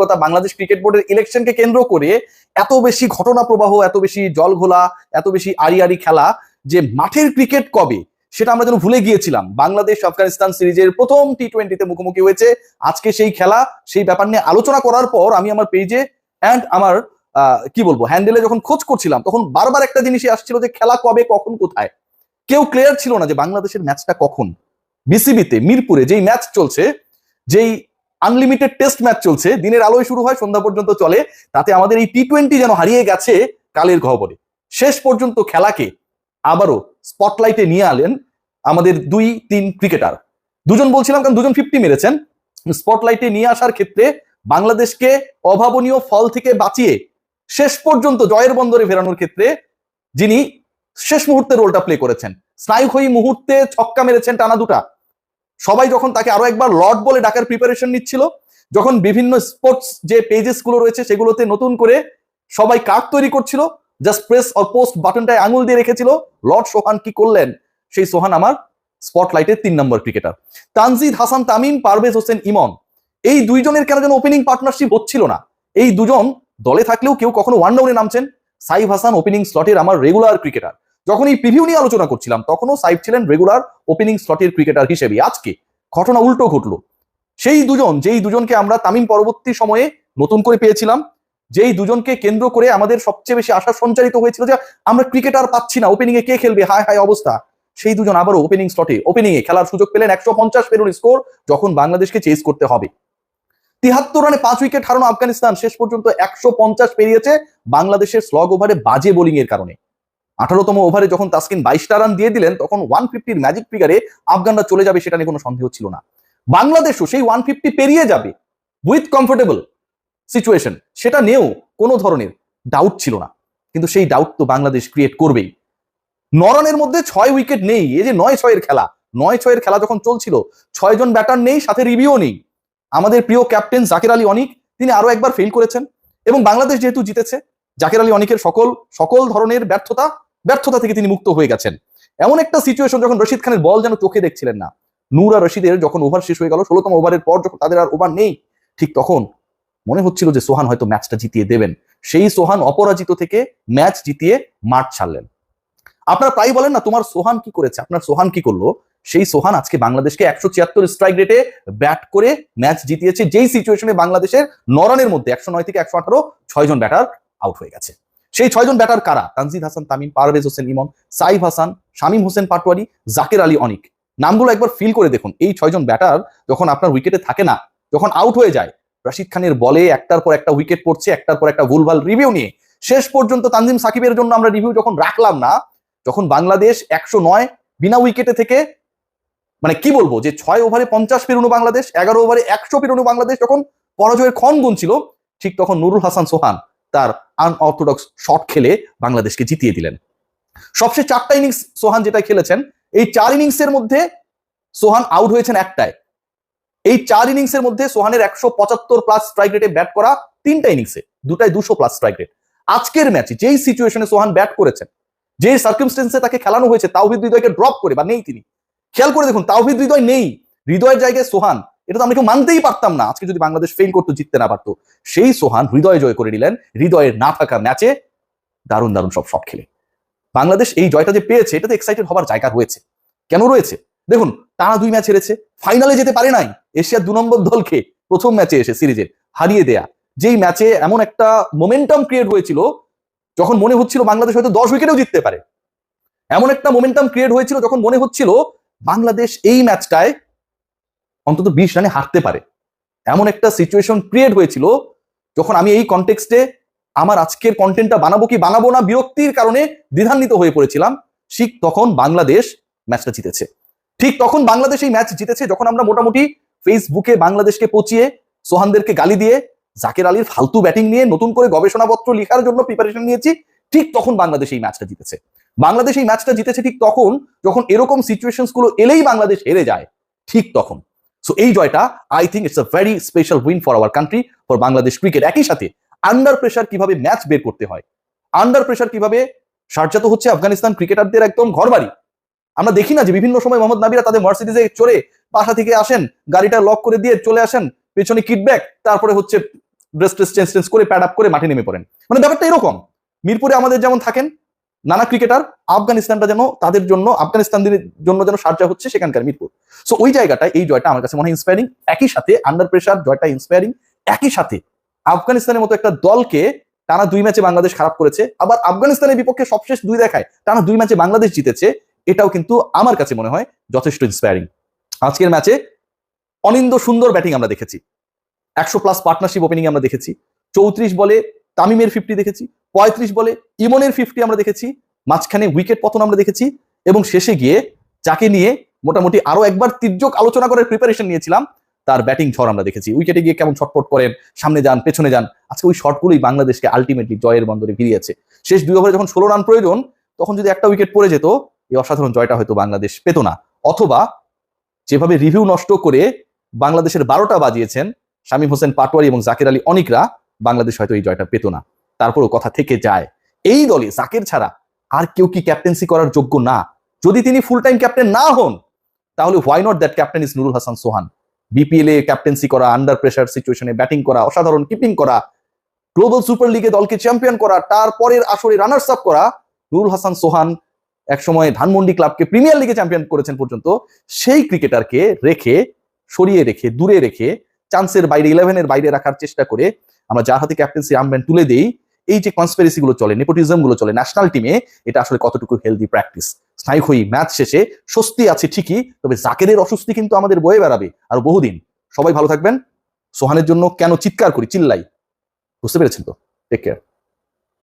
কথা বাংলাদেশ ক্রিকেট বোর্ডের ইলেকশনকে কেন্দ্র করে এত বেশি ঘটনা প্রবাহ, এত বেশি জল ঘোলা, এত বেশি আড়ি আড়ি খেলা যে মাঠের ক্রিকেট কবে সেটা আমরা যেন ভুলে গিয়েছিলাম। বাংলাদেশ আফগানিস্তান সিরিজের প্রথম টি টোয়েন্টিতে মুখোমুখি হয়েছে। আজকে সেই খেলা, সেই ব্যাপার নিয়ে আলোচনা করার পর আমি আমার পেজে অ্যান্ড আমার কি বলব হ্যান্ডেলে যখন খোঁজ করছিলাম, তখন বারবার একটা জিনিসই আসছিল যে খেলা কবে, কখন, কোথায়। কেউ ক্লিয়ার ছিল না যে বাংলাদেশের ম্যাচটা কখন। বিসিবিতে মিরপুরে যেই ম্যাচ চলছে, যেই আনলিমিটেড টেস্ট ম্যাচ চলছে। দিনের আলোয় শুরু হয়, সন্ধ্যা পর্যন্ত চলে। তাতে আমাদের এই টি টোয়েন্টি যেন হারিয়ে গেছে কালের খবরে শেষ পর্যন্ত খেলাকে আবারও স্পটলাইটে নিয়ে আলেন আমাদের দুই, তিন ক্রিকেটার দুজন বলছিলাম, কারণ দুজন ফিফটি মেরেছেন। স্পটলাইটে নিয়ে আসার ক্ষেত্রে বাংলাদেশকে অভাবনীয় ফল থেকে বাঁচিয়ে শেষ পর্যন্ত জয়ের বন্দরে ফেরানোর ক্ষেত্রে যিনি শেষ মুহূর্তে রোলটা প্লে করেছেন। স্নায়ুক্ষয়ী মুহূর্তে ছক্কা মেরেছেন টানা দুটা। সবাই যখন তাকে আরও একবার লর্ড বলে ডাকার প্রিপারেশন নিচ্ছিল, যখন বিভিন্ন স্পোর্টস যে পেজেসগুলো রয়েছে সেগুলোতে নতুন করে সবাই কার্ড তৈরি করছিল জাস্ট প্রেস অর পোস্ট বাটনটায় আঙুল দিয়ে রেখেছিল, লর্ড সোহান কি করলেন? সেই সোহান আমার স্পটলাইটের তিন নম্বর ক্রিকেটার তানজিদ, হাসান, তামিম, পারভেজ হোসেন, ইমন। এই দুইজনের কেন যেন ওপেনিং পার্টনারশিপ হচ্ছিল না? এই দুজন দলে থাকলেও কেউ কখনো ওয়ান ডাউনে নামছেন। সাইফ হাসান ওপেনিং স্লটের আমার রেগুলার ক্রিকেটার যখন এই প্রিভিউ নিয়ে আলোচনা করছিলাম, তখনও সাইফ ছিলেন রেগুলার ওপেনিং স্লটের ক্রিকেটার হিসেবে। আজকে ঘটনা উল্টো ঘটলো। সেই দুজন, যেই দুজনকে আমরা তামিম পরবর্তী সময়ে নতুন করে পেয়েছিলাম, যেই দুজনকে কেন্দ্র করে আমাদের সবচেয়ে বেশি আশা সঞ্চারিত হয়েছিল যে আমরা ক্রিকেটার পাচ্ছি না ওপেনিং এ কে খেলবে, হায় হায় অবস্থা। সেই দুজন আবারও ওপেনিং স্লটে ওপেনিং এ খেলার সুযোগ পেলেন একশো পঞ্চাশ পেরুন স্কোর যখন বাংলাদেশকে চেস করতে হবে। তিহাত্তর রানে পাঁচ উইকেট হারানো আফগানিস্তান, শেষ পর্যন্ত একশো পঞ্চাশ পেরিয়েছে বাংলাদেশের স্লগ ওভারে বাজে বোলিং এর কারণে। আঠারোতম ওভারে যখন তাসকিন বাইশটা রান দিয়ে দিলেন, তখন ওয়ান ফিফটির ম্যাজিক ফিগারে আফগানরা চলে যাবে সেটা নিয়ে কোনো সন্দেহ ছিল না। বাংলাদেশও সেই ওয়ান ফিফটি পেরিয়ে যাবে উইথ কমফোর্টেবল সিচুয়েশন সেটা নিয়েও কোনো ধরনের ডাউট ছিল না। কিন্তু সেই ডাউট তো বাংলাদেশ ক্রিয়েট করবেই। নরনের মধ্যে ছয় উইকেট নেই, এই যে নয় ছয়ের খেলা। নয় ছয়ের খেলা যখন চলছিল ছয়জন ব্যাটার নেই, সাথে রিভিউ নেই। আমাদের প্রিয় ক্যাপ্টেন জাকির আলী অনিক, তিনি আরও একবার ফেল করেছেন। এবং বাংলাদেশ যেহেতু জিতেছে, জাকির আলী অনিকের সকল সকল ধরনের ব্যর্থতা ব্যর্থতা থেকে তিনি মুক্ত হয়ে গেছেন। এমন একটা সিচুয়েশন যখন রশিদ খানের বল যেন চোখে দেখছিলেন না। নূর আর রশিদের যখন ওভার শেষ হয়ে গেল, ষোলোতম ওভারের পর যখন তাদের আর ওভার নেই, ঠিক তখন মনে হচ্ছিল যে সোহান হয়তো ম্যাচটা জিতিয়ে দেবেন। সেই সোহান অপরাজিত থেকে ম্যাচ জিতিয়ে মাঠ ছাড়লেন। আপনারা প্রায় বলেন না, তোমার সোহান কি করেছে? আপনার সোহান কি করল? সেই সোহান আজকে বাংলাদেশকে একশো ছিয়াত্তর স্ট্রাইক রেটে ব্যাট করে ম্যাচ জিতিয়েছে। যেই সিচুয়েশনে বাংলাদেশের নরানের মধ্যে একশো নয় থেকে একশো আঠারো ছয়জন ব্যাটার আউট হয়ে গেছে। সেই ছয়জন ব্যাটার কারা? তানজিদ হাসান, তামিম, পারভেজ হোসেন, ইমন, সাইফ হাসান, শামীম হোসেন পাটোয়ারি, জাকের আলী অনিক। নামগুলো একবার ফিল করে দেখুন। এই ছয়জন ব্যাটার যখন আপনার উইকেটে থাকে না, যখন আউট হয়ে যায়, রাশিদ খানের বলে একটার পর একটা উইকেট পড়ছে, একটার পর একটা ভুলভাল রিভিউ নিয়ে। শেষ পর্যন্ত তানজিম সাকিবের জন্য আমরা রিভিউ যখন রাখলাম না, যখন বাংলাদেশ একশো নয় বিনা উইকেটে থেকে মানে কি বলব, যে ছয় ওভারে পঞ্চাশ পেরোনো বাংলাদেশ, এগারো ওভারে একশো পেরোনো বাংলাদেশ যখন পরাজয়ের ক্ষণ গুনছিল, ঠিক তখন নুরুল হাসান সোহান তার আনঅর্থোডক্স শট খেলে বাংলাদেশকে জিতিয়ে দিলেন। সবচেয়ে চারটা ইনিংস সোহান যেটা খেলেছেন, এই চার ইনিংসের মধ্যে সোহান আউট হয়েছেন একটায়। এই চার ইনিংসের মধ্যে সোহানের একশো পঁচাত্তর প্লাস স্ট্রাইক রেটে ব্যাট করা তিনটা ইনিংসে দুটাই দুশো প্লাস স্ট্রাইক রেট আজকের ম্যাচে যেই সিচুয়েশনে সোহান ব্যাট করেছেন, যে সার্কিমস্টেন্সে তাকে খেলানো হয়েছে, তাওহিদ হৃদয়কে ড্রপ করে, বা নেই তিনি। খেয়াল করে দেখুন, তাওহিদ হৃদয় নেই। হৃদয়ের জায়গায় সোহান এটা তো আমরা কেউ মানতেই পারতাম না। আজকে যদি বাংলাদেশ ফেল করতো, জিততে না পারতো। সেই সোহান হৃদয় জয় করে নিলেন। হৃদয়ের না থাকা ম্যাচে দারুণ দারুণ সব শট খেলে। বাংলাদেশ এই জয়টা যে পেয়েছে, এটাতে এক্সাইটেড হবার জায়গা রয়েছে। কেন রয়েছে? দেখুন টানা দুই ম্যাচ হেরেছে ফাইনালে যেতে পারে নাই। এশিয়ার দু নম্বর দলকে প্রথম ম্যাচে এসে সিরিজের হারিয়ে দেয়া। যেই ম্যাচে এমন একটা মোমেন্টাম ক্রিয়েট হয়েছিল, যখন মনে হচ্ছিল বাংলাদেশ হয়তো দশ উইকেটেও জিততে পারে। এমন একটা মোমেন্টাম ক্রিয়েট হয়েছিল, যখন মনে হচ্ছিল বাংলাদেশ এই ম্যাচটায় অন্তত বিশ রানে হারতে পারে। এমন একটা সিচুয়েশন ক্রিয়েট হয়েছিল যখন আমি এই কনটেক্সটে আমার আজকের কন্টেন্টটা বানাবো কি বানাবো না বিরক্তির কারণে দ্বিধান্বিত হয়ে পড়েছিলাম, ঠিক তখন বাংলাদেশ ম্যাচটা জিতেছে। ঠিক তখন বাংলাদেশ এই ম্যাচ জিতেছে যখন আমরা মোটামুটি ফেসবুকে বাংলাদেশকে পচিয়ে সোহানদেরকে গালি দিয়ে জাকের আলীর ফালতু ব্যাটিং নিয়ে নতুন করে গবেষণাপত্র লেখার জন্য প্রিপারেশন নিয়েছি, ঠিক তখন বাংলাদেশ এই ম্যাচটা জিতেছে। বাংলাদেশ এই ম্যাচটা জিতেছে ঠিক তখন যখন এরকম সিচুয়েশনসগুলো এলেই বাংলাদেশ হেরে যায়, ঠিক তখন। সো এই জয়টা I think it's a very special win for our country for Bangladesh cricket একই সাথে আন্ডার প্রেশার কীভাবে ম্যাচ বের করতে হয়? আন্ডার প্রেশার কীভাবে? সার্জাত হচ্ছে আফগানিস্তান ক্রিকেটারদের একদম ঘরবাড়ি। আমরা দেখি না যে বিভিন্ন সময় মোহাম্মদ নাবিরা তাদের মার্সিডিজে চড়ে বাসা থেকে আসেন, গাড়িটা লক করে দিয়ে চলে আসেন, পেছনে কিটব্যাক তারপরে হচ্ছে ড্রেস ট্রেস চেঞ্জ চেঞ্জ করে প্যাড আপ করে মাঠে নেমে পড়েন। মানে ব্যাপারটা এরকম। মিরপুরে আমাদের যেমন থাকেন নানা ক্রিকেটার আফগানিস্তানটা যেন তাদের জন্য, আফগানিস্তানদের জন্য যেন সার্জা হচ্ছে সেখানকার মিরপুর। সো ওই জায়গাটায় এই জয়টা আমার কাছে মনে হয় ইন্সপায়ারিং একই সাথে আন্ডার প্রেশার জয়টা ইন্সপায়ারিং একই সাথে আফগানিস্তানের মতো একটা দলকে টানা দুই ম্যাচে বাংলাদেশ খারাপ করেছে। আবার আফগানিস্তানের বিপক্ষে সবশেষ দুই দেখায় টানা দুই ম্যাচে বাংলাদেশ জিতেছে। এটাও কিন্তু আমার কাছে মনে হয় যথেষ্ট ইন্সপায়ারিং আজকের ম্যাচে অনিন্দ সুন্দর ব্যাটিং আমরা দেখেছি। একশো প্লাস পার্টনারশিপ ওপেনিং আমরা দেখেছি। চৌত্রিশ বলে তামিমের ফিফটি দেখেছি। পঁয়ত্রিশ বলে, ইমনের ফিফটি আমরা দেখেছি, মাঝখানে উইকেট পতন আমরা দেখেছি, এবং শেষে গিয়ে যাকে নিয়ে মোটামুটি আরও একবার তির্যক আলোচনা করে প্রিপারেশন নিয়েছিলাম, তার ব্যাটিং ঝড় আমরা দেখেছি। উইকেটে গিয়ে কেমন ছটপট করেন, সামনে যান, পেছনে যান, আজকে ওই শটগুলোই বাংলাদেশকে আলটিমেটলি জয়ের বন্দরে ফিরিয়েছে শেষ দুই ওভারে যখন ষোলো রান প্রয়োজন, তখন যদি একটা উইকেট পড়ে যেত, এই অসাধারণ জয়টা হয়তো বাংলাদেশ পেত না। অথবা যেভাবে রিভিউ নষ্ট করে বাংলাদেশের বারোটা বাজিয়েছেন, শামীম হোসেন পাটোয়ারি এবং জাকির আলী অনিকরা, বাংলাদেশ হয়তো এই জয়টা পেত না। তারপরেও কথা থেকে যায়। এই দলে জাকির ছাড়া আর কেউ কি ক্যাপ্টেন্সি করার যোগ্য না? যদি তিনি ফুল টাইম ক্যাপ্টেন না হন, তাহলে why not that captain is Nurul Hasan Sohan BPL A captaincy করা আন্ডার প্রেশার সিচুয়েশনে ব্যাটিং করা, অসাধারণ কিপিং করা গ্লোবাল সুপার লিগে দলকে চ্যাম্পিয়ন করা তারপরের আসরে রানার্স আপ করা নুরুল হাসান সোহান একসময় ধানমন্ডি ক্লাবকে প্রিমিয়ার লিগে চ্যাম্পিয়ন করেছেন পর্যন্ত, সেই ক্রিকেটারকে রেখে, সরিয়ে রেখে, দূরে রেখে চান্সের বাইরে ইলেভেনের বাইরে রাখার চেষ্টা করে, আমরা যার হাতে ক্যাপ্টেন্সি আর্মব্যান্ড তুলে দেই এই যে কনসপেরেসি গুলো চলে নেপোটিজমগুলো চলে ন্যাশনাল টিমে এটা আসলে কতটুকু হেলদি প্র্যাকটিস স্নায়ু হই ম্যাচ শেষে, স্বস্তি আছে ঠিকই, তবে জাকেরের অস্বস্তি কিন্তু আমাদের বয়ে বেড়াবে আর বহুদিন। সবাই ভালো থাকবেন। সোহানের জন্য কেন চিৎকার করি, চিল্লাই। বুঝতে পেরেছেন তো? Take care